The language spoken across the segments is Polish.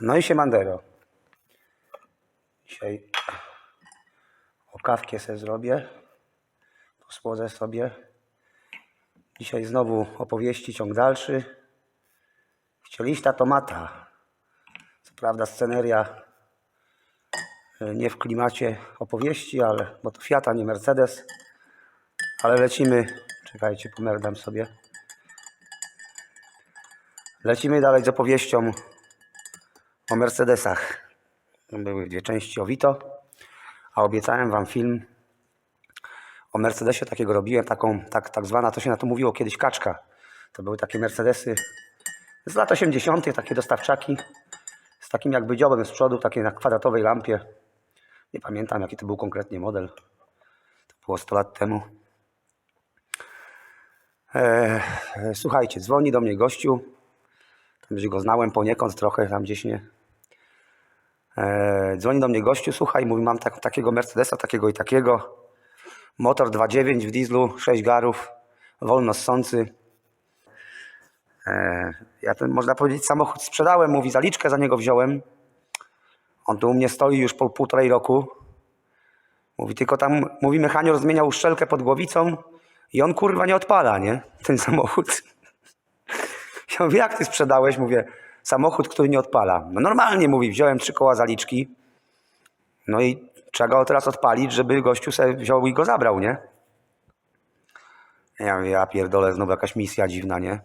No i się Mandero. Dzisiaj o kawkę sobie zrobię. Posłodzę sobie. Dzisiaj znowu opowieści, ciąg dalszy. Chcieliście tomata. Co prawda sceneria e, nie w klimacie opowieści, ale bo to Fiata, nie Mercedes. Ale lecimy. Czekajcie, pomerdam sobie. Lecimy dalej z opowieścią o Mercedesach. Były dwie części o Vito, a obiecałem Wam film o Mercedesie. Takiego robiłem, taką, tak, tak zwana, to się na to mówiło kiedyś kaczka. To były takie Mercedesy z lat 80., takie dostawczaki z takim jakby dziobem z przodu, takie na kwadratowej lampie. Nie pamiętam, jaki to był konkretnie model. To było 100 lat temu. E, e, słuchajcie, dzwoni do mnie gościu. Tam go znałem poniekąd trochę, tam gdzieś nie. E, dzwoni do mnie gościu, słuchaj, mówi, mam tak, takiego Mercedesa, takiego i takiego. Motor 2.9 w dieslu, 6 garów, wolno ssący. E, ja ten, można powiedzieć, samochód sprzedałem, mówi, zaliczkę za niego wziąłem. On tu u mnie stoi już po półtorej roku. Mówi, tylko tam, mówi, mechanior zmieniał uszczelkę pod głowicą i on kurwa nie odpala, nie? Ten samochód. Ja mówię, jak ty sprzedałeś? Mówię, samochód, który nie odpala. No normalnie, mówi, wziąłem trzy koła zaliczki. No i trzeba go teraz odpalić, żeby gościu sobie wziął i go zabrał, nie? Ja mówię, ja pierdolę, znowu jakaś misja dziwna, nie?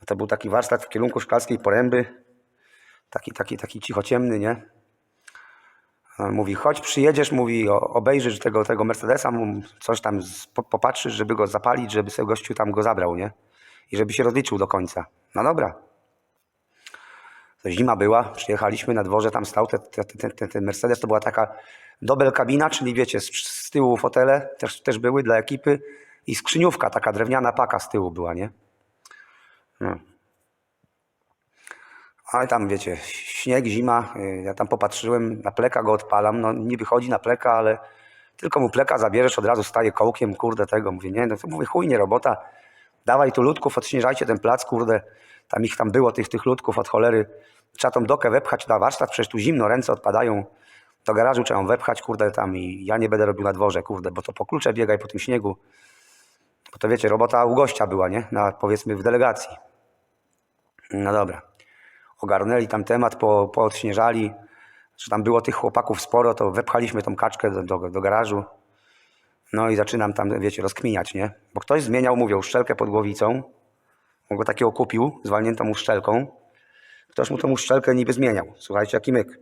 No To był taki warsztat w kierunku szklarskiej poręby. Taki, taki, taki cichociemny, nie? On Mówi, chodź, przyjedziesz, mówi, obejrzysz tego, tego Mercedesa, coś tam popatrzysz, żeby go zapalić, żeby sobie gościu tam go zabrał, nie? I żeby się rozliczył do końca. No dobra. Zima była, przyjechaliśmy na dworze, tam stał ten, ten, ten, ten, Mercedes, to była taka dobel kabina, czyli wiecie, z, z tyłu fotele też, też były dla ekipy i skrzyniówka, taka drewniana paka z tyłu była, nie? No. Ale tam wiecie, śnieg, zima, y, ja tam popatrzyłem, na pleka go odpalam, no nie wychodzi na pleka, ale tylko mu pleka zabierzesz, od razu staje kołkiem, kurde tego. Mówię, nie, no to mówię, chuj, nie robota, dawaj tu ludków, odśnieżajcie ten plac, kurde, tam ich tam było, tych, tych ludków od cholery. Trzeba tą dokę wepchać na warsztat, przecież tu zimno, ręce odpadają. Do garażu trzeba ją wepchać, kurde, tam i ja nie będę robił na dworze, kurde, bo to po klucze biegaj po tym śniegu. Bo to wiecie, robota u gościa była, nie? Na, powiedzmy w delegacji. No dobra. Ogarnęli tam temat, po, poodśnieżali, że tam było tych chłopaków sporo, to wepchaliśmy tą kaczkę do, do, do garażu. No i zaczynam tam, wiecie, rozkminiać, nie? Bo ktoś zmieniał, mówię, uszczelkę pod głowicą. On go takiego kupił, z walniętą uszczelką. Ktoś mu tą uszczelkę niby zmieniał. Słuchajcie, jaki myk.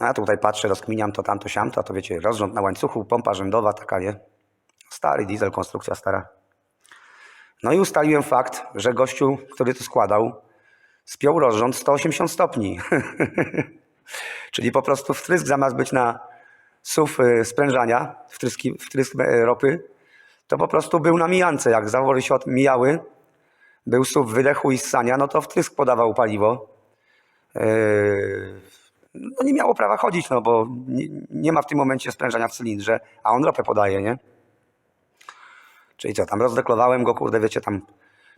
No, A tutaj patrzę, rozkminiam to, tamto, siamto, a to wiecie, rozrząd na łańcuchu, pompa rzędowa taka, nie? Stary diesel, konstrukcja stara. No i ustaliłem fakt, że gościu, który to składał, spiął rozrząd 180 stopni. Czyli po prostu wtrysk zamiast być na SUV y, sprężania, wtrysk e, ropy, to po prostu był na mijance. Jak zawory się odmijały, był SUV wydechu i ssania, no to wtrysk podawał paliwo. Yy, No nie miało prawa chodzić, no bo nie, ma w tym momencie sprężania w cylindrze, a on ropę podaje, nie? Czyli co, tam rozdeklowałem go, kurde, wiecie, tam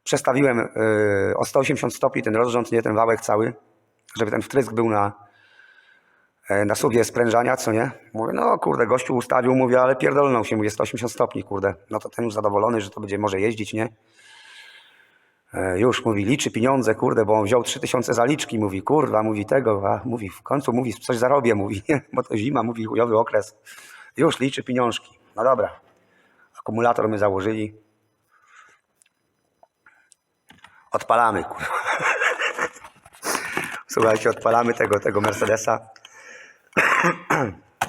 przestawiłem yy, o 180 stopni ten rozrząd, nie ten wałek cały, żeby ten wtrysk był na, e, na suwie sprężania, co nie? Mówię, no kurde, gościu ustawił, mówię, ale pierdolnął się, mówię, 180 stopni, kurde. No to ten już zadowolony, że to będzie może jeździć, nie? E, Już mówi, liczy pieniądze, kurde, bo on wziął 3000 zaliczki, mówi, kurwa, mówi tego, a mówi, w końcu mówi, coś zarobię, mówi, bo to zima, mówi, chujowy okres. Już liczy pieniążki. No dobra. Akumulator my założyli. Odpalamy, kurwa. Słuchajcie, odpalamy tego, tego Mercedesa.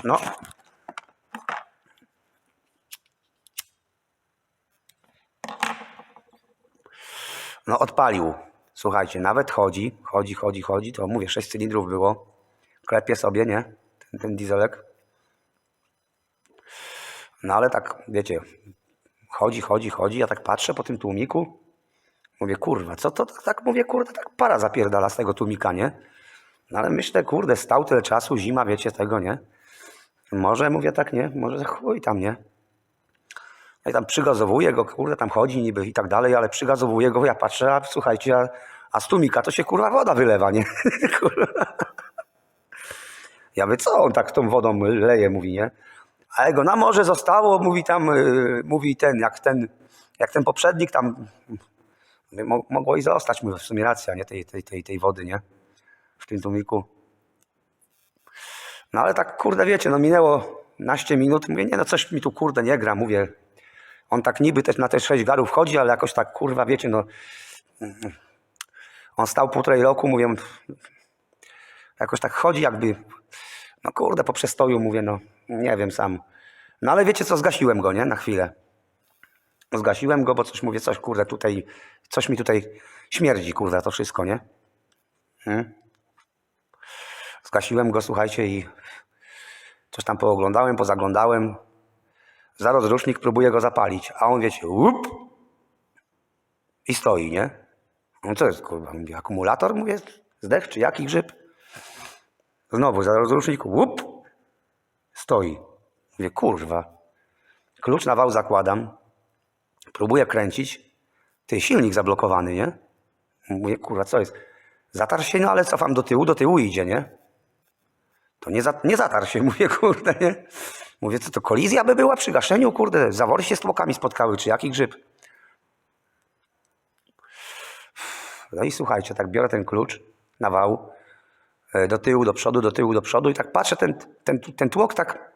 No. No odpalił. Słuchajcie, nawet chodzi, chodzi, chodzi, chodzi. To mówię, 6 cylindrów było. Klepie sobie, nie? Ten, ten dieselek. No ale tak, wiecie, chodzi, chodzi, chodzi. Ja tak patrzę po tym tłumiku. Mówię, kurwa, co to tak, tak mówię, kurde, tak para zapierdala z tego tłumika, nie? No ale myślę, kurde, stał tyle czasu, zima, wiecie tego, nie? Może, mówię tak, nie? Może chuj tam, nie? No i tam przygazowuję go, kurde, tam chodzi niby i tak dalej, ale przygazowuję go, ja patrzę, a słuchajcie, a, A z to się kurwa woda wylewa, nie? Ja mówię, co on tak tą wodą leje, mówi, nie? A jego na morze zostało, mówi tam, yy, mówi ten, jak ten, jak ten poprzednik tam, mogło i zostać, mówię, w sumie racja, nie, tej, tej, tej, tej wody, nie? W tym tłumiku. No ale tak, kurde, wiecie, no minęło naście minut, mówię, nie no, coś mi tu, kurde, nie gra, mówię. On tak niby też na te sześć garów chodzi, ale jakoś tak, kurwa, wiecie, no, on stał półtorej roku, mówię, jakoś tak chodzi jakby, no kurde, po przestoju mówię, no nie wiem sam. No ale wiecie co, zgasiłem go, nie, na chwilę. Zgasiłem go, bo coś mówię, coś kurde tutaj, coś mi tutaj śmierdzi, kurde, to wszystko, nie? Hmm? Zgasiłem go, słuchajcie, i coś tam pooglądałem, pozaglądałem. Za rozrusznik próbuję go zapalić, a on wiecie, łup, i stoi, nie? No co jest, kurwa, mówię, akumulator, mówię, zdech, czy jaki grzyb? Znowu za rozruszniku, łup, stoi. Mówię, kurwa. Klucz na wał zakładam, próbuję kręcić, ty, silnik zablokowany, nie? Mówię, kurwa, co jest? Zatarł się, no ale cofam do tyłu, do tyłu idzie, nie? To nie, za, nie zatarł się, mówię, kurde, nie? Mówię, co to kolizja by była przy gaszeniu, kurde, zawory się z tłokami spotkały, czy jaki grzyb? No i słuchajcie, tak biorę ten klucz na wał, e, do tyłu, do przodu, do tyłu, do przodu i tak patrzę, ten, ten, ten tłok tak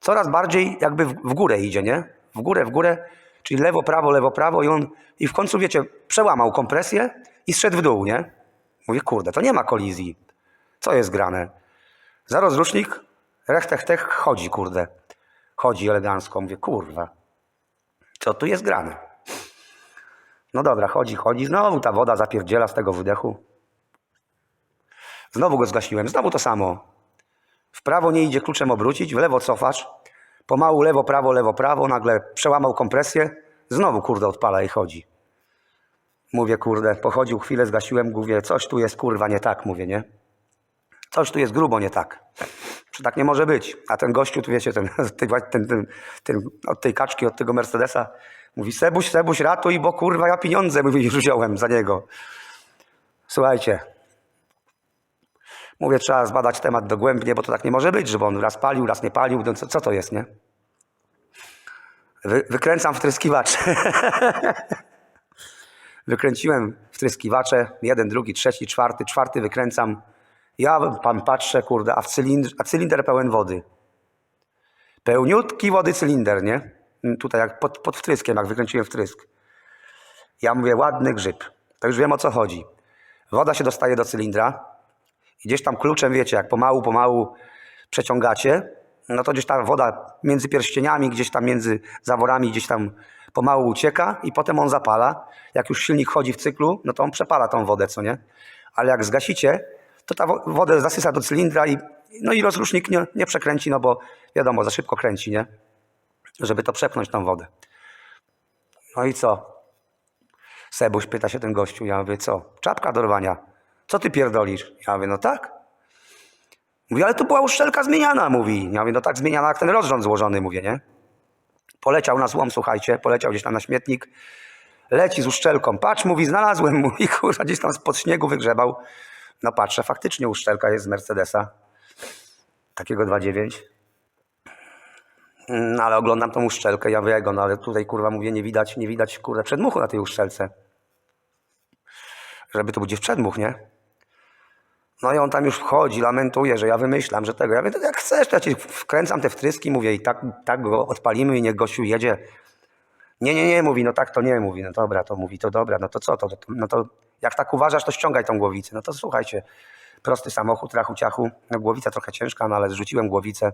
coraz bardziej jakby w, w górę idzie, nie? W górę, w górę, czyli lewo, prawo, lewo, prawo i on, i w końcu, wiecie, przełamał kompresję i zszedł w dół, nie? Mówię, kurde, to nie ma kolizji. Co jest grane? Za rozrusznik, rech, tech, tech, chodzi, kurde. Chodzi elegancko. Mówię, kurwa, co tu jest grane? No dobra, chodzi, chodzi. Znowu ta woda zapierdziela z tego wydechu. Znowu go zgasiłem. Znowu to samo. W prawo nie idzie kluczem obrócić, w lewo cofasz. Pomału lewo, prawo, lewo, prawo. Nagle przełamał kompresję. Znowu, kurde, odpala i chodzi. Mówię, kurde, pochodził chwilę, zgasiłem, mówię, coś tu jest, kurwa, nie tak, mówię, nie? Coś tu jest grubo nie tak. Czy tak nie może być? A ten gościu, tu wiecie, ten, ten, ten, ten, od tej kaczki, od tego Mercedesa, mówi, Sebuś, Sebuś, ratuj, bo kurwa ja pieniądze mówi, już wziąłem za niego. Słuchajcie, mówię, trzeba zbadać temat dogłębnie, bo to tak nie może być, żeby on raz palił, raz nie palił. No co, co to jest, nie? Wy, wykręcam wtryskiwacz. Wykręciłem wtryskiwacze, jeden, drugi, trzeci, czwarty, czwarty wykręcam. Ja pan patrzę, kurde, a, w cylindr, a cylinder pełen wody. Pełniutki wody cylinder, nie? Mm, Tutaj jak pod, pod wtryskiem, jak wykręciłem wtrysk. Ja mówię, ładny grzyb. To już wiem o co chodzi. Woda się dostaje do cylindra i gdzieś tam kluczem, wiecie, jak pomału, pomału przeciągacie, no to gdzieś ta woda między pierścieniami, gdzieś tam między zaworami, gdzieś tam pomału ucieka i potem on zapala. Jak już silnik chodzi w cyklu, no to on przepala tą wodę, co nie? Ale jak zgasicie, to ta wo- wodę zasysa do cylindra i, no i rozrusznik nie, nie przekręci, no bo wiadomo, za szybko kręci, nie? Żeby to przepchnąć tą wodę. No i co? Sebuś pyta się ten gościu, ja mówię, co? Czapka do rwania. Co ty pierdolisz? Ja mówię, no tak. Mówi, ale to była uszczelka zmieniana, mówi. Ja mówię, no tak zmieniana jak ten rozrząd złożony, mówię, nie? Poleciał na złom, słuchajcie, poleciał gdzieś tam na śmietnik, leci z uszczelką. Patrz, mówi, znalazłem, mówi, kurwa, gdzieś tam spod śniegu wygrzebał. No patrzę, faktycznie uszczelka jest z Mercedesa, takiego 2.9. No ale oglądam tą uszczelkę, ja mówię, no ale tutaj, kurwa, mówię, nie widać, nie widać, kurde, przedmuchu na tej uszczelce. Żeby to w przedmuch, nie? No i on tam już wchodzi, lamentuje, że ja wymyślam, że tego. Ja mówię, jak chcesz, to ja wkręcam te wtryski, mówię i tak, tak go odpalimy i niech gościu jedzie. Nie, nie, nie, mówi, no tak to nie, mówi, no dobra, to mówi, to dobra, no to co, to, to, no to jak tak uważasz, to ściągaj tą głowicę. No to słuchajcie, prosty samochód, rachu ciachu, no głowica trochę ciężka, no ale zrzuciłem głowicę.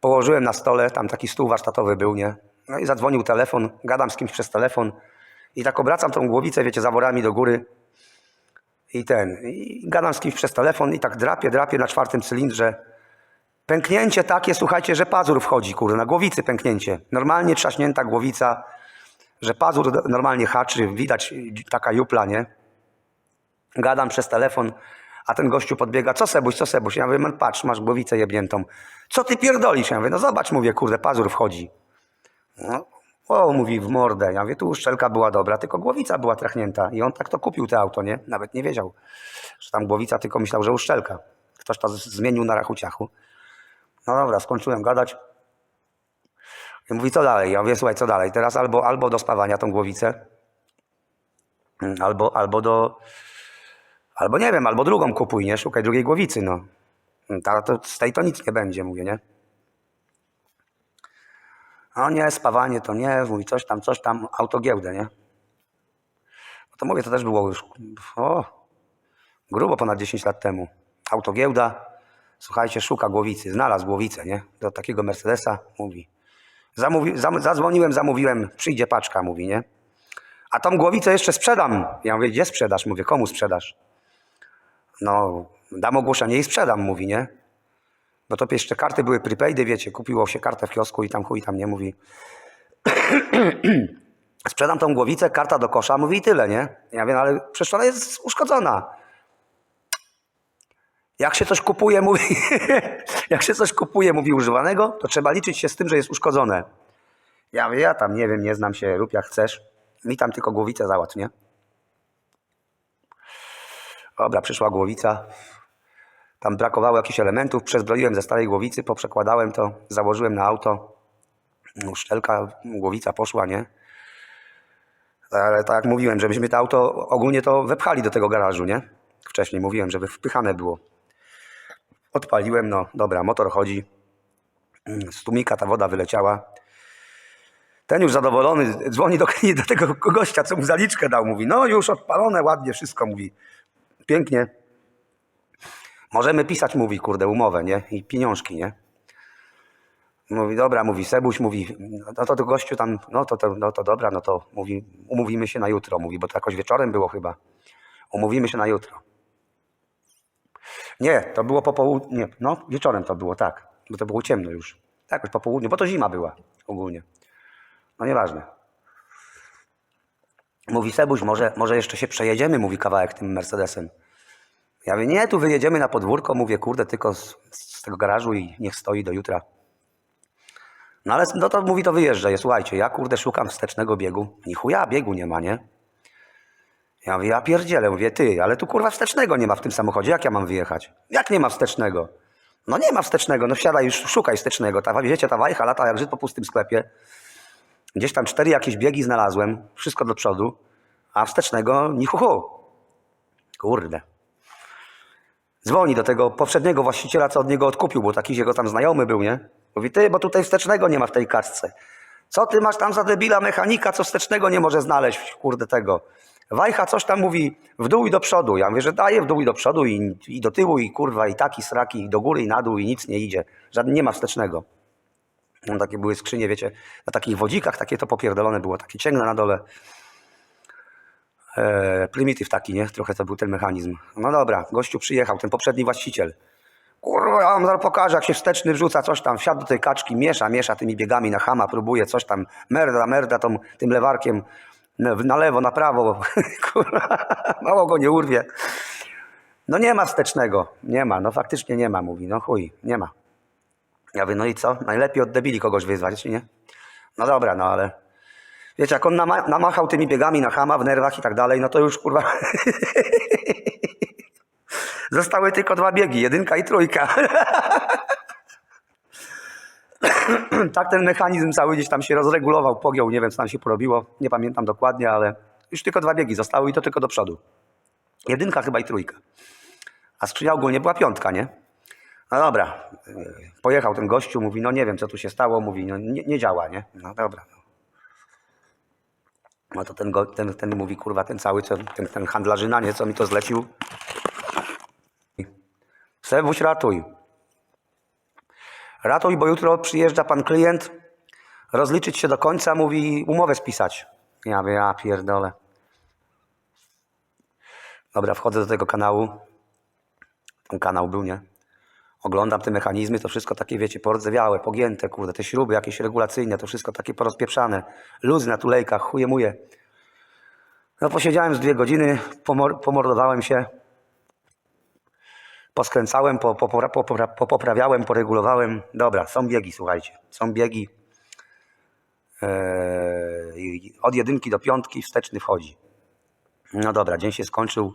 Położyłem na stole, tam taki stół warsztatowy był, nie? No i zadzwonił telefon, gadam z kimś przez telefon i tak obracam tą głowicę, wiecie, zaworami do góry. I ten, i gadam z kimś przez telefon i tak drapię, drapię na czwartym cylindrze. Pęknięcie takie, słuchajcie, że pazur wchodzi, kurde, na głowicy pęknięcie. Normalnie trzaśnięta głowica, że pazur normalnie haczy, widać taka jupla, nie? Gadam przez telefon, a ten gościu podbiega, co Sebuś, co Sebuś? Ja mówię, "Man, patrz, masz głowicę jebniętą. Co ty pierdolisz? Ja mówię, no zobacz, mówię, kurde, pazur wchodzi. No, O, mówi w mordę. Ja mówię, tu uszczelka była dobra, tylko głowica była trachnięta. I on tak to kupił to auto, nie? Nawet nie wiedział, że tam głowica, tylko myślał, że uszczelka. Ktoś to zmienił na rachuciachu. No dobra, skończyłem gadać. I mówi, co dalej? Ja mówię, słuchaj, co dalej? Teraz albo, albo do spawania tą głowicę, mm, albo, albo do... Albo nie wiem, albo drugą kupuj, nie? Szukaj drugiej głowicy, no. Ta, to, z tej to nic nie będzie, mówię, nie? No nie, spawanie to nie, mówi coś tam, coś tam, autogiełdę, nie? No to mówię, to też było już, o, grubo ponad 10 lat temu. Autogiełda, słuchajcie, szuka głowicy, znalazł głowicę, nie? Do takiego Mercedesa, mówi. Zamówi, zam, zadzwoniłem, zamówiłem, przyjdzie paczka, mówi, nie? A tą głowicę jeszcze sprzedam. Ja mówię, gdzie sprzedasz? Mówię, komu sprzedasz? No, dam ogłoszenie i sprzedam, mówi, nie? Bo to jeszcze karty były prepaidy, wiecie, kupiło się kartę w kiosku i tam chuj tam nie mówi. Sprzedam tą głowicę, karta do kosza, mówi i tyle, nie? Ja wiem, ale przecież ona jest uszkodzona. Jak się coś kupuje, mówi, jak się coś kupuje, mówi używanego, to trzeba liczyć się z tym, że jest uszkodzone. Ja mówię, ja tam nie wiem, nie znam się, rób jak chcesz. Mi tam tylko głowicę załatw, nie? Dobra, przyszła głowica. Tam brakowało jakichś elementów, przezbroiłem ze starej głowicy, poprzekładałem to, założyłem na auto. Uszczelka, głowica poszła, nie? Ale tak jak mówiłem, żebyśmy to auto ogólnie to wepchali do tego garażu, nie? Wcześniej mówiłem, żeby wpychane było. Odpaliłem, no dobra, motor chodzi. Mm, Z ta woda wyleciała. Ten już zadowolony dzwoni do, do tego gościa, co mu zaliczkę dał. Mówi, no już odpalone, ładnie wszystko. Mówi, pięknie. Możemy pisać, mówi, kurde, umowę, nie? I pieniążki, nie? Mówi, dobra, mówi Sebuś, mówi, no to, to gościu tam, no to, to, no to dobra, no to mówi, umówimy się na jutro, mówi, bo to jakoś wieczorem było chyba. Umówimy się na jutro. Nie, to było po południu, no wieczorem to było, tak, bo to było ciemno już. Tak, już po południu, bo to zima była ogólnie. No nieważne. Mówi Sebuś, może, może jeszcze się przejedziemy, mówi kawałek tym Mercedesem. Ja mówię, nie, tu wyjedziemy na podwórko, mówię, kurde, tylko z, z tego garażu i niech stoi do jutra. No ale no to mówi, to wyjeżdżaj. Słuchajcie, ja kurde szukam wstecznego biegu. Ni chuja biegu nie ma, nie? Ja mówię, ja pierdzielę. Mówię, ty, ale tu kurwa wstecznego nie ma w tym samochodzie. Jak ja mam wyjechać? Jak nie ma wstecznego? No nie ma wstecznego. No wsiadaj już, szukaj wstecznego. Ta, wiecie, ta wajcha lata jak Żyd po pustym sklepie. Gdzieś tam cztery jakieś biegi znalazłem. Wszystko do przodu. A wstecznego ni hu, hu. Kurde. Dzwoni do tego poprzedniego właściciela, co od niego odkupił, bo taki jego tam znajomy był, nie? Mówi, ty, bo tutaj wstecznego nie ma w tej kaczce. Co ty masz tam za debila mechanika, co wstecznego nie może znaleźć, kurde tego. Wajcha coś tam mówi w dół i do przodu. Ja mówię, że daje w dół i do przodu i, i do tyłu i kurwa i taki sraki i do góry i na dół i nic nie idzie. Żadny nie ma wstecznego. No, takie były skrzynie, wiecie, na takich wodzikach takie to popierdolone było, takie cięgna na dole. E, prymityw taki, nie? Trochę to był ten mechanizm. No dobra, gościu przyjechał, ten poprzedni właściciel. Kurwa, ja wam zaraz pokażę, jak się wsteczny wrzuca, coś tam, wsiadł do tej kaczki, miesza, miesza tymi biegami na chama, próbuje coś tam, merda, merda tą, tym lewarkiem na lewo, na prawo, kurwa, mało go nie urwie. No nie ma wstecznego, nie ma, no faktycznie nie ma, mówi, no chuj, nie ma. Ja mówię, no i co? Najlepiej od debili kogoś wyzwać, nie? No dobra, no ale wiecie, jak on nama- namachał tymi biegami na chama w nerwach i tak dalej, no to już kurwa Zostały tylko dwa biegi, jedynka i trójka. tak ten mechanizm cały gdzieś tam się rozregulował, pogiął, nie wiem co tam się porobiło, nie pamiętam dokładnie, ale już tylko dwa biegi zostały i to tylko do przodu. Jedynka chyba i trójka. A skrzynia ogólnie była piątka, nie? No dobra, yy, pojechał ten gościu, mówi, no nie wiem co tu się stało, mówi, no nie, nie działa, nie? No dobra. No. To ten, go, ten, ten mówi, kurwa, ten cały, ten, ten handlarzyna, nie, co mi to zlecił, Sebuś, ratuj. Ratuj, bo jutro przyjeżdża pan klient, rozliczyć się do końca, mówi umowę spisać. Ja mówię, ja pierdolę. Dobra, wchodzę do tego kanału. Ten kanał był, nie? Oglądam te mechanizmy, to wszystko takie, wiecie, porzewiałe, pogięte, kurde, te śruby jakieś regulacyjne, to wszystko takie porozpieprzane. Luzy na tulejkach, chuje muje. No posiedziałem z dwie godziny, pomor- pomordowałem się, poskręcałem, po, po, po, po, poprawiałem, poregulowałem. Dobra, są biegi, słuchajcie. Są biegi. Eee, od jedynki do piątki wsteczny wchodzi. No dobra, dzień się skończył.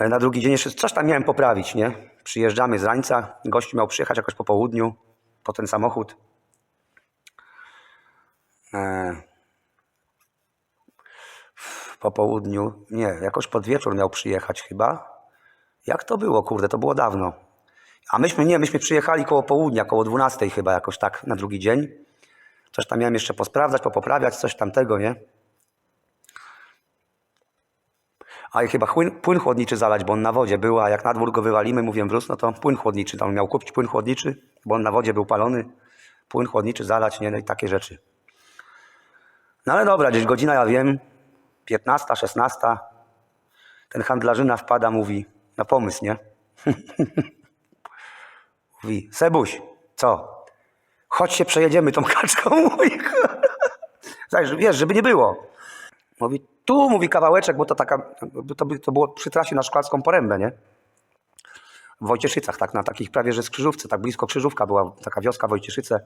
E, Na drugi dzień jeszcze coś tam miałem poprawić, nie? Przyjeżdżamy z rańca, gość miał przyjechać jakoś po południu, po ten samochód. E, Po południu, nie, jakoś pod wieczór miał przyjechać chyba. Jak to było, kurde, to było dawno. A myśmy, nie, myśmy przyjechali koło południa, koło 12 chyba jakoś tak na drugi dzień. Coś tam miałem jeszcze posprawdzać, popoprawiać, coś tamtego, nie? A i chyba płyn, płyn chłodniczy zalać, bo on na wodzie był, a jak na dwór go wywalimy, mówię wróz, no to płyn chłodniczy, tam miał kupić płyn chłodniczy, bo on na wodzie był palony, płyn chłodniczy zalać, nie, no i takie rzeczy. No ale dobra, gdzieś godzina, ja wiem, 15, 16, ten handlarzyna wpada, mówi, na pomysł, nie? mówi, Sebuś, co? Chodź się przejedziemy tą kaczką, mówi. Wiesz, żeby nie było. Mówi, tu mówi kawałeczek, bo to taka, to, to było przy trasie na Szklarską Porębę, nie? W Wojcieszycach, tak, na takich prawie, że skrzyżówce, tak blisko Krzyżówka była taka wioska Wojcieszyce.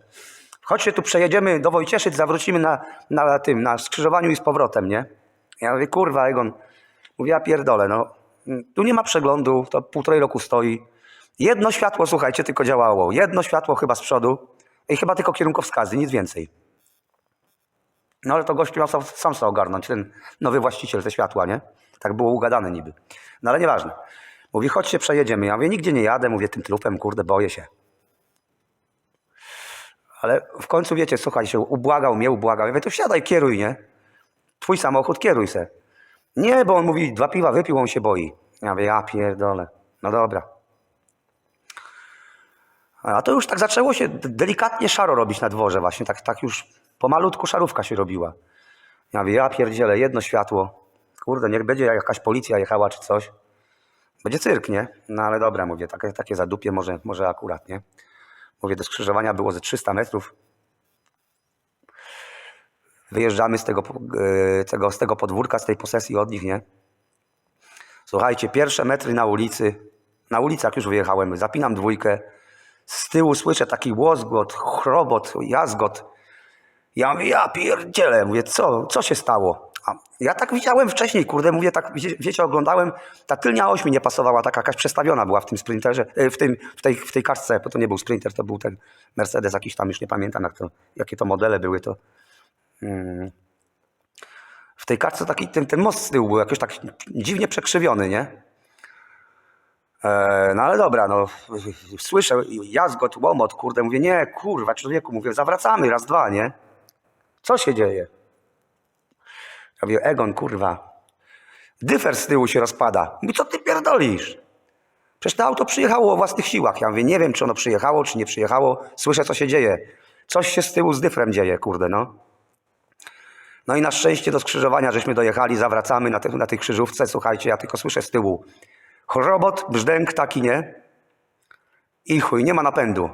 Chodź się tu przejedziemy do Wojcieszyc, zawrócimy na, na tym, na skrzyżowaniu i z powrotem, nie? Ja mówię, kurwa, Egon. Mówię, ja pierdolę, no. Tu nie ma przeglądu, to półtorej roku stoi. Jedno światło, słuchajcie, tylko działało. Jedno światło chyba z przodu i chyba tylko kierunkowskazy, nic więcej. No ale to gościu miał sam, sam sobie ogarnąć, ten nowy właściciel te światła, nie? Tak było ugadane niby. No ale nieważne. Mówi, chodź się przejedziemy. Ja mówię, nigdzie nie jadę, mówię, tym trupem, kurde, boję się. Ale w końcu, wiecie, słuchaj, się ubłagał mnie, ubłagał. Ja mówię, to wsiadaj, kieruj, nie? Twój samochód, kieruj se. Nie, bo on mówi, dwa piwa wypił, on się boi. Ja mówię, ja pierdolę. No dobra. A to już tak zaczęło się delikatnie szaro robić na dworze właśnie, tak, tak już pomalutku szarówka się robiła. Ja mówię, ja pierdzielę, jedno światło. Kurde, niech będzie jakaś policja jechała czy coś. Będzie cyrk, nie? No ale dobra, mówię, takie, takie zadupie może, może akurat, nie? Mówię, do skrzyżowania było ze 300 metrów. Wyjeżdżamy z tego, e, tego, z tego podwórka, z tej posesji od nich, nie? Słuchajcie, pierwsze metry na ulicy, na ulicach już wyjechałem, zapinam dwójkę, z tyłu słyszę taki łozgot, chrobot, jazgot. Ja mówię, ja pierdzielę, mówię, co, co się stało? A ja tak widziałem wcześniej, kurde, mówię, tak, wiecie, oglądałem, ta tylnia oś mi nie pasowała, taka jakaś przestawiona była w tym sprinterze, e, w, tym, w, tej, w tej kaczce, bo to nie był sprinter, to był ten Mercedes jakiś tam, już nie pamiętam jak to, jakie to modele były, to w tej kaczce taki, ten, ten most z tyłu był jakoś tak dziwnie przekrzywiony, nie? E, no ale dobra, no słyszę jazgot, łomot, kurde, mówię, nie, kurwa, człowieku, mówię, zawracamy, raz, dwa, nie? Co się dzieje? Ja mówię, Egon, kurwa, dyfer z tyłu się rozpada. Mówi, co ty pierdolisz? Przecież to auto przyjechało o własnych siłach. Ja mówię, nie wiem, czy ono przyjechało, czy nie przyjechało. Słyszę, co się dzieje. Coś się z tyłu z dyfrem dzieje, kurde, no. No i na szczęście do skrzyżowania żeśmy dojechali, zawracamy na, te, na tej krzyżówce. Słuchajcie, ja tylko słyszę z tyłu robot, brzdęk taki, nie? I chuj, nie ma napędu.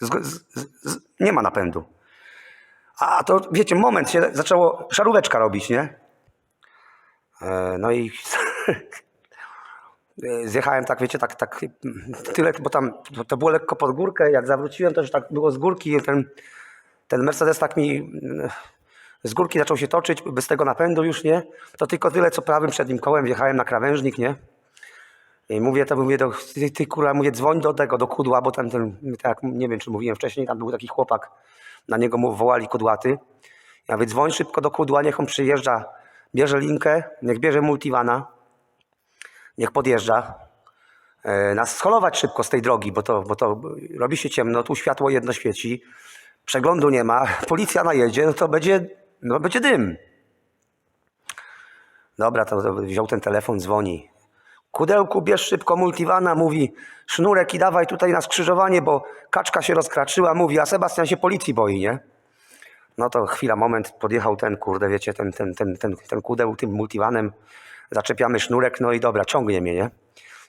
Z, z, z, nie ma napędu. A to, wiecie, moment się zaczęło szaróweczka robić, nie? E, no i zjechałem tak, wiecie, tak, tak tyle, bo tam to było lekko pod górkę. Jak zawróciłem, to już tak było z górki. Ten, ten Mercedes tak mi z górki zaczął się toczyć, bez tego napędu już, nie? To tylko tyle, co prawym przednim kołem wjechałem na krawężnik, nie? I mówię to, mówię do, ty, ty kurwa, mówię, dzwoń do tego, do kudła, bo tam ten, tak, nie wiem, czy mówiłem wcześniej, tam był taki chłopak, na niego mu wołali kudłaty. Ja mówię, dzwoń szybko do kudła, niech on przyjeżdża, bierze linkę, niech bierze multivana, niech podjeżdża. E, nas scholować szybko z tej drogi, bo to, bo to robi się ciemno, tu światło jedno świeci, przeglądu nie ma, policja najedzie, no to będzie, no będzie dym. Dobra, to, wziął ten telefon, dzwoni. Kudełku, bierz szybko multivana, mówi sznurek i dawaj tutaj na skrzyżowanie, bo kaczka się rozkraczyła, mówi, a Sebastian się policji boi, nie? No to chwila, moment, podjechał ten, kurde, wiecie, ten, ten, ten, ten, ten kudeł tym multivanem, zaczepiamy sznurek, no i dobra, ciągnie mnie, nie?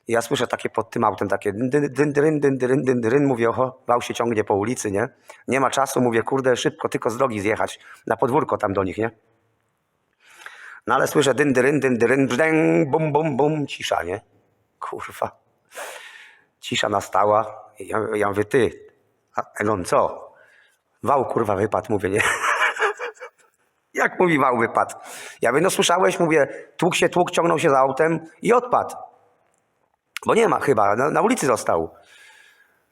I ja słyszę takie pod tym autem, takie dyn, dyn, dyn, dyn, mówię, oho, wał się ciągnie po ulicy, nie? Nie ma czasu, mówię, kurde, szybko, tylko z drogi zjechać, na podwórko tam do nich, nie? No ale słyszę dyn, dyn, dyn, dyn, bum, bum, bum, cisza, nie? Kurwa. Cisza nastała. Ja, ja mówię, ty, Elon, co? Wał, kurwa, wypadł, mówię, nie? Jak mówi wał, wypadł? Ja mówię, no słyszałeś, mówię, tłuk się, tłuk, ciągnął się za autem i odpadł. Bo nie ma chyba, na, na ulicy został.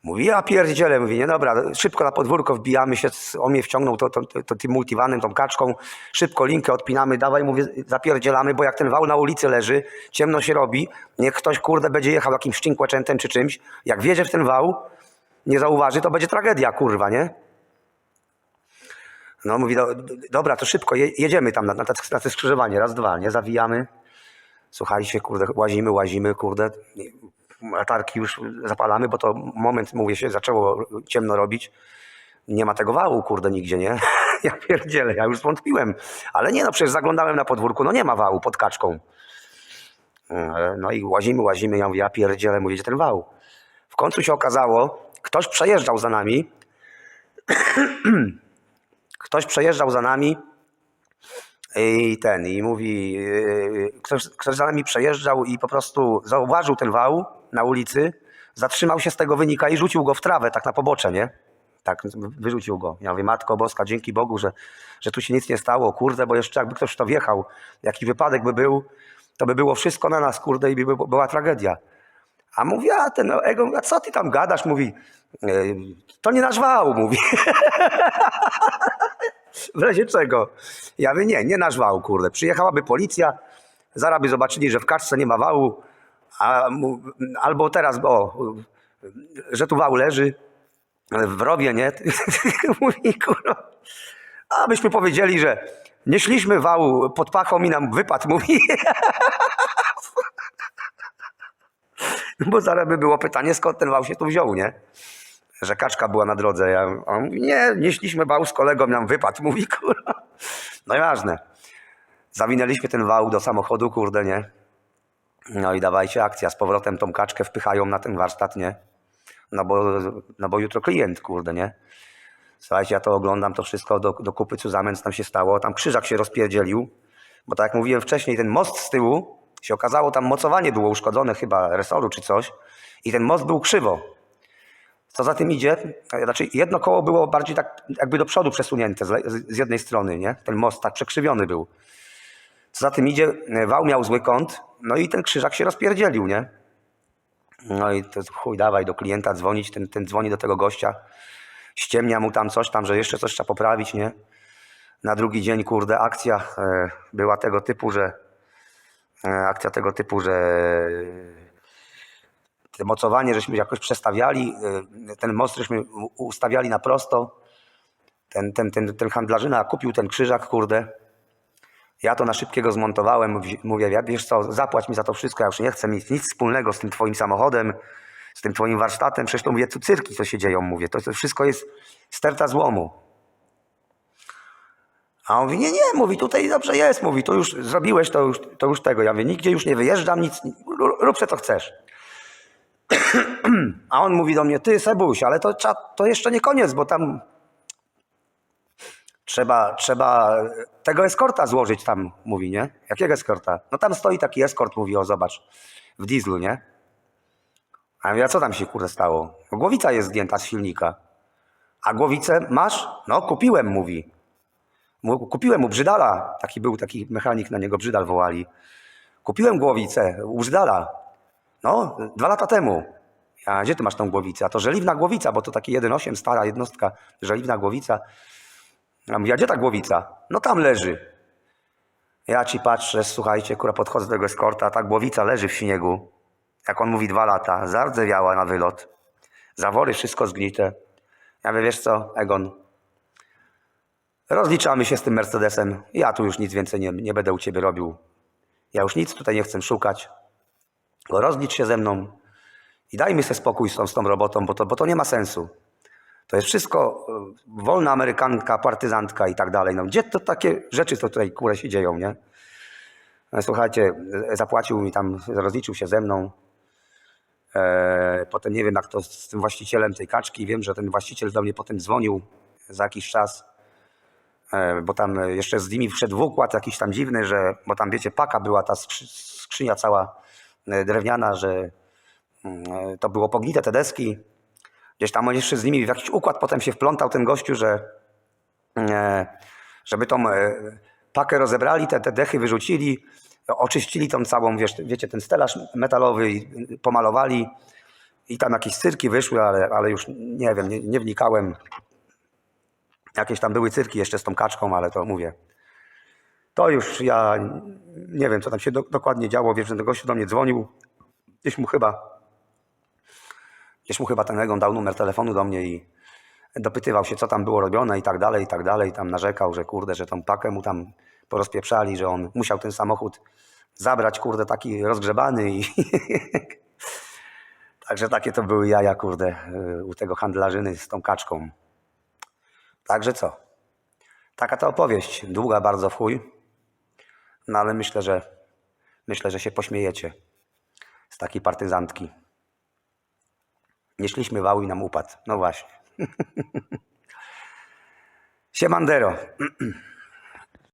Mówi, ja pierdzielę, mówi, nie dobra, szybko na podwórko wbijamy się, on mnie wciągnął to, to, to, to tym multivanem, tą kaczką, szybko linkę odpinamy, dawaj, mówię, zapierdzielamy, bo jak ten wał na ulicy leży, ciemno się robi, niech ktoś, kurde, będzie jechał jakimś szczękłeczętem czy czymś, jak wjedzie w ten wał, nie zauważy, to będzie tragedia, kurwa, nie? No mówi, do, dobra, to szybko, je, jedziemy tam na, na, te, na te skrzyżowanie, raz, dwa, nie, zawijamy. Słuchajcie, kurde, łazimy, łazimy, kurde, latarki już zapalamy, bo to moment, mówię się, zaczęło ciemno robić. Nie ma tego wału, kurde, nigdzie, nie? Ja pierdzielę, ja już zwątpiłem. Ale nie, no przecież zaglądałem na podwórku, no nie ma wału pod kaczką. E, No i łazimy, łazimy, ja mówię, ja pierdzielę, mówię, gdzie ten wał? W końcu się okazało, ktoś przejeżdżał za nami, ktoś przejeżdżał za nami i ten, i mówi, yy, ktoś, ktoś za nami przejeżdżał i po prostu zauważył ten wał na ulicy, zatrzymał się z tego wynika i rzucił go w trawę, tak na pobocze, nie? Tak, wyrzucił go. Ja mówię, Matko Boska, dzięki Bogu, że, że tu się nic nie stało, kurde, bo jeszcze jakby ktoś w to wjechał, jaki wypadek by był, to by było wszystko na nas, kurde, i by by- była tragedia. A mówi, a ten Egon, a co ty tam gadasz? Mówi, "Yy, to nie nasz wał, mówi. W razie czego? Ja mówię, nie, nie nasz wał, kurde. Przyjechałaby policja, zaraz by zobaczyli, że w kaczce nie ma wału, a, albo teraz, o, że tu wał leży w rowie, nie? Mówi, kurwa. A byśmy powiedzieli, że nie szliśmy wału pod pachą i nam wypadł, mówi. Bo zaraz by było pytanie, skąd ten wał się tu wziął, nie? Że kaczka była na drodze. Ja, on mówi, nie, nieśliśmy wał z kolegą, nam wypadł. Mówi, kurwa. No i ważne. Zawinęliśmy ten wał do samochodu, kurde, nie? No i dawajcie akcja. Z powrotem tą kaczkę wpychają na ten warsztat, nie? No bo, no bo jutro klient, kurde, nie? Słuchajcie, ja to oglądam, to wszystko do, do kupy, co zamęc tam się stało. Tam krzyżak się rozpierdzielił, bo tak jak mówiłem wcześniej, ten most z tyłu, się okazało, tam mocowanie było uszkodzone chyba resoru czy coś i ten most był krzywo. Co za tym idzie? Znaczy jedno koło było bardziej tak jakby do przodu przesunięte z, jednej strony, nie? Ten most tak przekrzywiony był. Co za tym idzie? Wał miał zły kąt, no i ten krzyżak się rozpierdzielił, nie? No i to chuj, dawaj do klienta dzwonić, ten, ten dzwoni do tego gościa, ściemnia mu tam coś tam, że jeszcze coś trzeba poprawić, nie? Na drugi dzień, kurde, akcja e, była tego typu, że e, akcja tego typu, że mocowanie żeśmy jakoś przestawiali, e, ten most żeśmy ustawiali na prosto, ten, ten, ten, ten handlarzyna kupił ten krzyżak, kurde, ja to na szybkiego zmontowałem, mówię, wiesz co, zapłać mi za to wszystko, ja już nie chcę mieć nic wspólnego z tym twoim samochodem, z tym twoim warsztatem, przecież to mówię, tu cyrki co się dzieją, mówię, to, to wszystko jest sterta złomu. A on mówi, nie, nie, mówi, tutaj dobrze jest, mówi, to już zrobiłeś, to już, to już tego. Ja mówię, nigdzie już nie wyjeżdżam, nic, rób- co chcesz. A on mówi do mnie, ty Sebuś, ale to, to jeszcze nie koniec, bo tam trzeba, trzeba tego eskorta złożyć tam, mówi, nie? Jakiego eskorta? No tam stoi taki eskort, mówi, o zobacz, w dieslu, nie? A ja mówię, a co tam się kurde stało? No, głowica jest zdjęta z silnika. A głowicę masz? No kupiłem, mówi. Kupiłem u Brzydala, taki był taki mechanik, na niego Brzydal wołali. Kupiłem głowicę u Brzydala. No, dwa lata temu. A gdzie ty masz tą głowicę? A to żeliwna głowica, bo to taki 1,8 stara jednostka, żeliwna głowica. Ja mówię, a gdzie ta głowica? No tam leży. Ja ci patrzę, słuchajcie, kurwa, podchodzę do tego eskorta, a ta głowica leży w śniegu. Jak on mówi, dwa lata, zardzewiała na wylot. Zawory, wszystko zgnite. Ja mówię, wiesz co, Egon, rozliczamy się z tym Mercedesem. Ja tu już nic więcej nie, nie będę u ciebie robił. Ja już nic tutaj nie chcę szukać. Rozlicz się ze mną i dajmy sobie spokój z tą, z tą robotą, bo to, bo to nie ma sensu. To jest wszystko y, wolna amerykanka, partyzantka i tak dalej. No, gdzie to takie rzeczy to tutaj kule się dzieją, nie? No, Słuchajcie, y, zapłacił mi tam, rozliczył się ze mną. E, potem nie wiem, jak to z tym właścicielem tej kaczki. Wiem, że ten właściciel do mnie potem dzwonił za jakiś czas, e, bo tam jeszcze z nimi wszedł w układ jakiś tam dziwny, że, bo tam wiecie, paka była ta skrzy, skrzynia cała e, drewniana, że mm, e, to było pognite te deski. Gdzieś tam on jeszcze z nimi w jakiś układ potem się wplątał ten gościu, że e, żeby tą, e, pakę rozebrali, te, te dechy wyrzucili, oczyścili tą całą, wiesz, wiecie, ten stelaż metalowy pomalowali i tam jakieś cyrki wyszły, ale, ale już nie wiem, nie, nie wnikałem. Jakieś tam były cyrki jeszcze z tą kaczką, ale to mówię. To już ja nie wiem, co tam się do, dokładnie działo. Wiesz, że ten gościu do mnie dzwonił. Gdzieś mu chyba, gdzieś mu chyba ten Egon dał numer telefonu do mnie i dopytywał się, co tam było robione i tak dalej, i tak dalej. Tam narzekał, że kurde, że tą pakę mu tam porozpieprzali, że on musiał ten samochód zabrać, kurde, taki rozgrzebany i Także takie to były jaja, kurde, y, u tego handlarzyny z tą kaczką. Także co? Taka to opowieść. Długa bardzo w chuj. No ale myślę, że myślę, że się pośmiejecie z takiej partyzantki. Nie szliśmy wał i nam upadł. No właśnie. Siemandero.